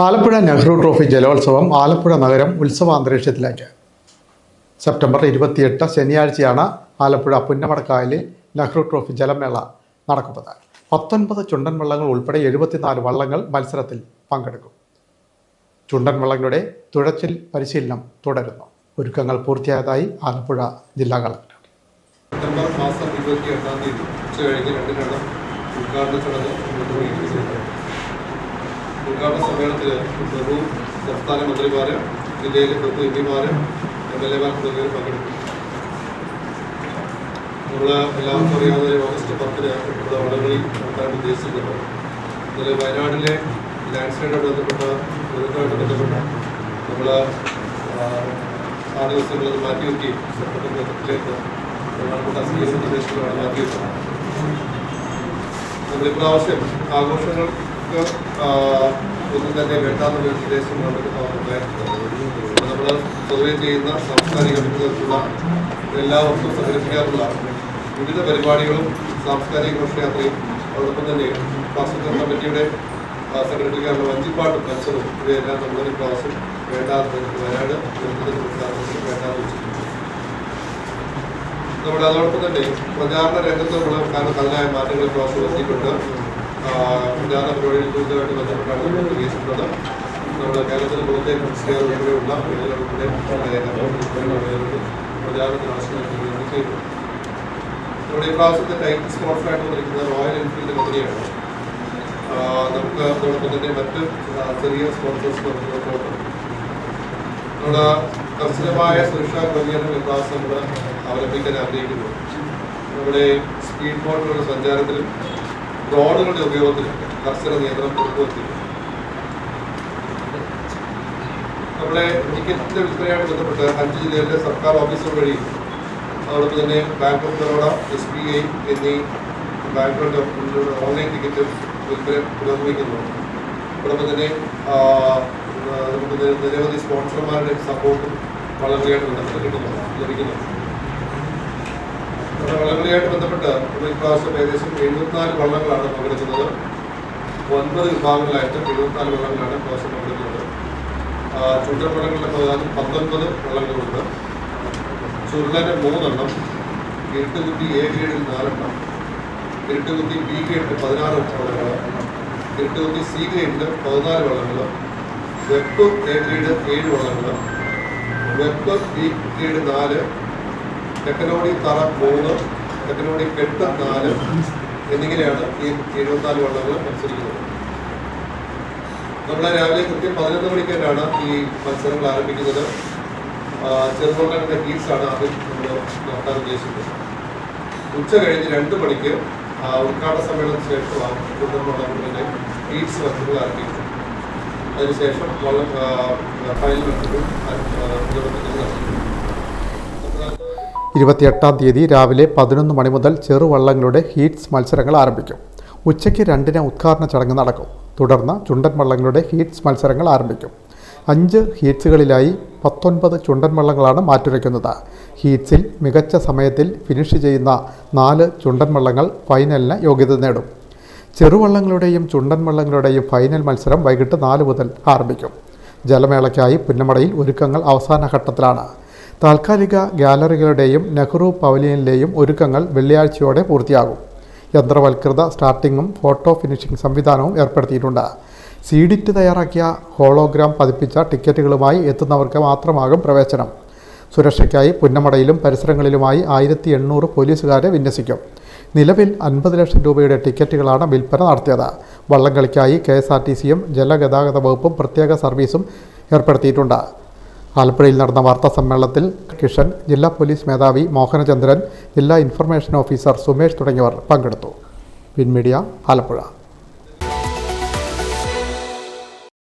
Alappuzha Nehru trophy ജലോത്സവം ആലപ്പുഴ നഗരം ഉത്സവാന്തരീക്ഷത്തിലേക്ക്. September ഇരുപത്തിയെട്ട് ശനിയാഴ്ചയാണ് ആലപ്പുഴ പുന്നമടക്കായലിൽ നെഹ്റു ട്രോഫി ജലമേള നടക്കുന്നത്. പത്തൊൻപത് ചുണ്ടൻ വള്ളങ്ങൾ ഉൾപ്പെടെ എഴുപത്തിനാല് വള്ളങ്ങൾ മത്സരത്തിൽ പങ്കെടുക്കും. ചുണ്ടൻ വള്ളങ്ങളുടെ തുഴച്ചിൽ പരിശീലനം തുടരുന്നു. ഒരുക്കങ്ങൾ പൂർത്തിയായതായി ആലപ്പുഴ ജില്ലാ കളക്ടർ. സെപ്റ്റംബർ ഉദ്ഘാടന ചടങ്ങ് ഉദ്ഘാടന സമ്മേളനത്തിൽ പ്രഭു സംസ്ഥാന മന്ത്രിമാര് ജില്ലയിലെ പ്രഭു എം പിമാര് എം എൽ എമാർ തുടങ്ങിയവർ പങ്കെടുക്കും. നമ്മൾ എല്ലാവർക്കും അറിയാവുന്ന ഓഗസ്റ്റ് പത്തിന് ഇവിടെ വടങ്ങളിൽ നടത്താൻ ഉദ്ദേശിക്കുന്നത് ഇന്നലെ വയനാടിലെ ലാൻഡ് സ്ലൈഡായിട്ട് ബന്ധപ്പെട്ട ദുരന്തമായിട്ട് ബന്ധപ്പെട്ട നമ്മൾ ആ ദിവസങ്ങളത് മാറ്റിവെക്കി സെപ്റ്റംബർ പത്തിലേക്ക് പ്രധാനപ്പെട്ട അസംബ്ലി നിർദ്ദേശങ്ങളാണ് മാറ്റി വെച്ചത് നമ്മൾ ആ, ഒന്നും തന്നെ വേണ്ടാന്നുള്ള ഒരു നിർദ്ദേശം നമ്മൾ സർവേ ചെയ്യുന്ന സാംസ്കാരിക വിധത്തിലുള്ള എല്ലാ വർഷവും സംഘടിപ്പിക്കാറുള്ള വിവിധ പരിപാടികളും സാംസ്കാരിക ഘോഷയാത്രയും അതോടൊപ്പം തന്നെ പാസഞ്ചർ കമ്മിറ്റിയുടെ ആ, സംഘടിപ്പിക്കാറുള്ള വഞ്ചിപ്പാട്ടും മത്സരവും ഇവയെല്ലാം നമ്മൾ പ്രാവശ്യം വേണ്ടാത്ത വയനാട് വേണ്ടാന്ന് വെച്ചിട്ടുണ്ട്. നമ്മുടെ അതോടൊപ്പം തന്നെ പ്രചാരണ രംഗത്ത് നമ്മൾ കാരണം അതിനായ മാറ്റങ്ങൾ പ്രാവശ്യം വരുത്തിയിട്ടുണ്ട് ആ, പ്രചാരണ പരിപാടികൾ കൂടുതലായിട്ട് ബന്ധപ്പെട്ടാണ് ഉദ്ദേശിക്കുന്നത് നമ്മുടെ കേരളത്തിന് പുറത്തെ ക്രിസ്ത്യ ഉൾപ്പെടെയുള്ള വീടുകളുടെ പ്രചാരണത്തിന് ആവശ്യമായിട്ട് ചെയ്തു നമ്മുടെ ഈ പ്രാവശ്യത്തെ ടൈറ്റ് സ്പോൺസറായിട്ട് വന്നിരിക്കുന്നത് റോയൽ എൻഫീൽഡ് കമ്പനിയാണ് നമുക്ക് അതോടൊപ്പം തന്നെ മറ്റ് ചെറിയ സ്പോൺസേഴ്സ് നമുക്ക് നമ്മുടെ കർശനമായ സുരക്ഷാ ക്രമീകരണം വിഭാസം നമ്മൾ അവലംബിക്കാൻ ആഗ്രഹിക്കുന്നു. നമ്മുടെ സ്പീഡ് ബോട്ടുകളുടെ സഞ്ചാരത്തിലും ഡ്രോണുകളുടെ ഉപയോഗത്തിൽ കർശന നിയന്ത്രണം കൊടുക്കുകയും നമ്മുടെ ടിക്കറ്റിന്റെ വിൽപ്പനയുമായി ബന്ധപ്പെട്ട് അഞ്ച് ജില്ലകളിലെ സർക്കാർ ഓഫീസുകൾ വഴി അതോടൊപ്പം തന്നെ Bank of Baroda S B I എന്നീ ബാങ്കുകളുടെ ഓൺലൈൻ ടിക്കറ്റ് വിൽപ്പന പുരോഗമിക്കുന്നു അതോടൊപ്പം തന്നെ നമുക്ക് നിരവധി സ്പോൺസർമാരുടെ സപ്പോർട്ടും വളരെയായിട്ട് ബന്ധപ്പെട്ട് കിട്ടുന്നുണ്ട് ലഭിക്കുന്നു വളരെയായിട്ട് ബന്ധപ്പെട്ട് നമ്മൾ ഇപ്രാവശ്യം ഏകദേശം എഴുപത്തിനാല് വള്ളങ്ങളാണ് പങ്കെടുക്കുന്നത്. ഒൻപത് വിഭാഗങ്ങളായിട്ട് എഴുപത്തിനാല് വള്ളങ്ങളാണ് ഇപ്രാവശ്യം പങ്കെടുക്കുന്നത്. ആ, ചുണ്ടൻ വള്ളങ്ങളുടെ പ്രധാനം പത്തൊൻപത് വള്ളങ്ങളുണ്ട് ചുരുളന് മൂന്നെണ്ണം ഇരുട്ടുകുത്തി എ ഗ്രേഡിൽ നാലെണ്ണം ഇരുട്ടുകുത്തി ബി ഗ്രേഡിൽ പതിനാറ് വള്ളങ്ങൾ ഇരുട്ടുകുത്തി സി ഗ്രേഡിൽ പതിനാല് വള്ളങ്ങൾ വെപ്പ് എ ഗ്രേഡ് ഏഴ് വള്ളങ്ങൾ വെപ്പ് ബി ഗ്രേഡ് നാല് ടെക്നോളജി തറ മൂന്ന് തെക്കനോടി എട്ട് നാല് എന്നിങ്ങനെയാണ് ഈ എഴുപത്തിനാല് വള്ളങ്ങൾ മത്സരിക്കുന്നത്. നമ്മളെ രാവിലെ കൃത്യം പതിനൊന്ന് മണിക്കായിട്ടാണ് ഈ മത്സരങ്ങൾ ആരംഭിക്കുന്നത്. ആ, ഗീറ്റ്സാണ് ആദ്യം നമ്മൾ നടത്താൻ ഉദ്ദേശിക്കുന്നത്. ഉച്ച കഴിഞ്ഞ് രണ്ട് മണിക്ക് ഉദ്ഘാടന സമ്മേളനത്തിന് ശേഷമാണ് ചെറുവള്ളങ്ങളുടെ ഗീറ്റ്സ് മത്സരങ്ങൾ ആരംഭിക്കുന്നത്. അതിനുശേഷം വള്ളം ഫൈനൽ മത്സരം നടക്കും ഇരുപത്തിയെട്ടാം തീയതി രാവിലെ പതിനൊന്ന് മണി മുതൽ ചെറുവള്ളങ്ങളുടെ ഹീറ്റ്സ് മത്സരങ്ങൾ ആരംഭിക്കും. ഉച്ചയ്ക്ക് രണ്ടിന് ഉദ്ഘാടന ചടങ്ങ് നടക്കും. തുടർന്ന് ചുണ്ടൻ വള്ളങ്ങളുടെ ഹീറ്റ്സ് മത്സരങ്ങൾ ആരംഭിക്കും. അഞ്ച് ഹീറ്റ്സുകളിലായി പത്തൊൻപത് ചുണ്ടൻ വള്ളങ്ങളാണ് മാറ്റുരയ്ക്കുന്നത്. ഹീറ്റ്സിൽ മികച്ച സമയത്തിൽ ഫിനിഷ് ചെയ്യുന്ന നാല് ചുണ്ടൻ വള്ളങ്ങൾ ഫൈനലിന് യോഗ്യത നേടും. ചെറുവള്ളങ്ങളുടെയും ചുണ്ടൻ വള്ളങ്ങളുടെയും ഫൈനൽ മത്സരം വൈകിട്ട് നാല് മുതൽ ആരംഭിക്കും. ജലമേളയ്ക്കായി പുന്നമടയിൽ ഒരുക്കങ്ങൾ അവസാന ഘട്ടത്തിലാണ്. താൽക്കാലിക ഗാലറികളുടെയും നെഹ്റു പവലിയനിലെയും ഒരുക്കങ്ങൾ വെള്ളിയാഴ്ചയോടെ പൂർത്തിയാകും. യന്ത്രവൽകൃത സ്റ്റാർട്ടിങ്ങും ഫോട്ടോ ഫിനിഷിംഗ് സംവിധാനവും ഏർപ്പെടുത്തിയിട്ടുണ്ട്. സീഡിറ്റ് തയ്യാറാക്കിയ ഹോളോഗ്രാം പതിപ്പിച്ച ടിക്കറ്റുകളുമായി എത്തുന്നവർക്ക് മാത്രമാകും പ്രവേശനം. സുരക്ഷയ്ക്കായി പുന്നമടയിലും പരിസരങ്ങളിലുമായി ആയിരത്തി എണ്ണൂറ് പോലീസുകാരെ വിന്യസിക്കും. നിലവിൽ അൻപത് ലക്ഷം രൂപയുടെ ടിക്കറ്റുകളാണ് വിൽപ്പന നടത്തിയത്. വള്ളംകളിക്കായി കെ എസ് ആർ ടി സിയും ജലഗതാഗത വകുപ്പും പ്രത്യേക സർവീസും ഏർപ്പെടുത്തിയിട്ടുണ്ട്. ആലപ്പുഴയിൽ നടന്ന വാർത്താ സമ്മേളനത്തിൽ കിഷൻ ജില്ലാ പോലീസ് മേധാവി മോഹനചന്ദ്രൻ ജില്ലാ ഇൻഫർമേഷൻ ഓഫീസർ സുമേഷ് തുടങ്ങിയവർ പങ്കെടുത്തു. വിൻമീഡിയ ആലപ്പുഴ.